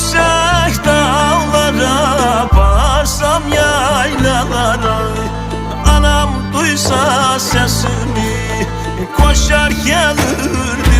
yüksek dağlara Varsam yaylalara. Anam duysa sesimi Koşar gelirdi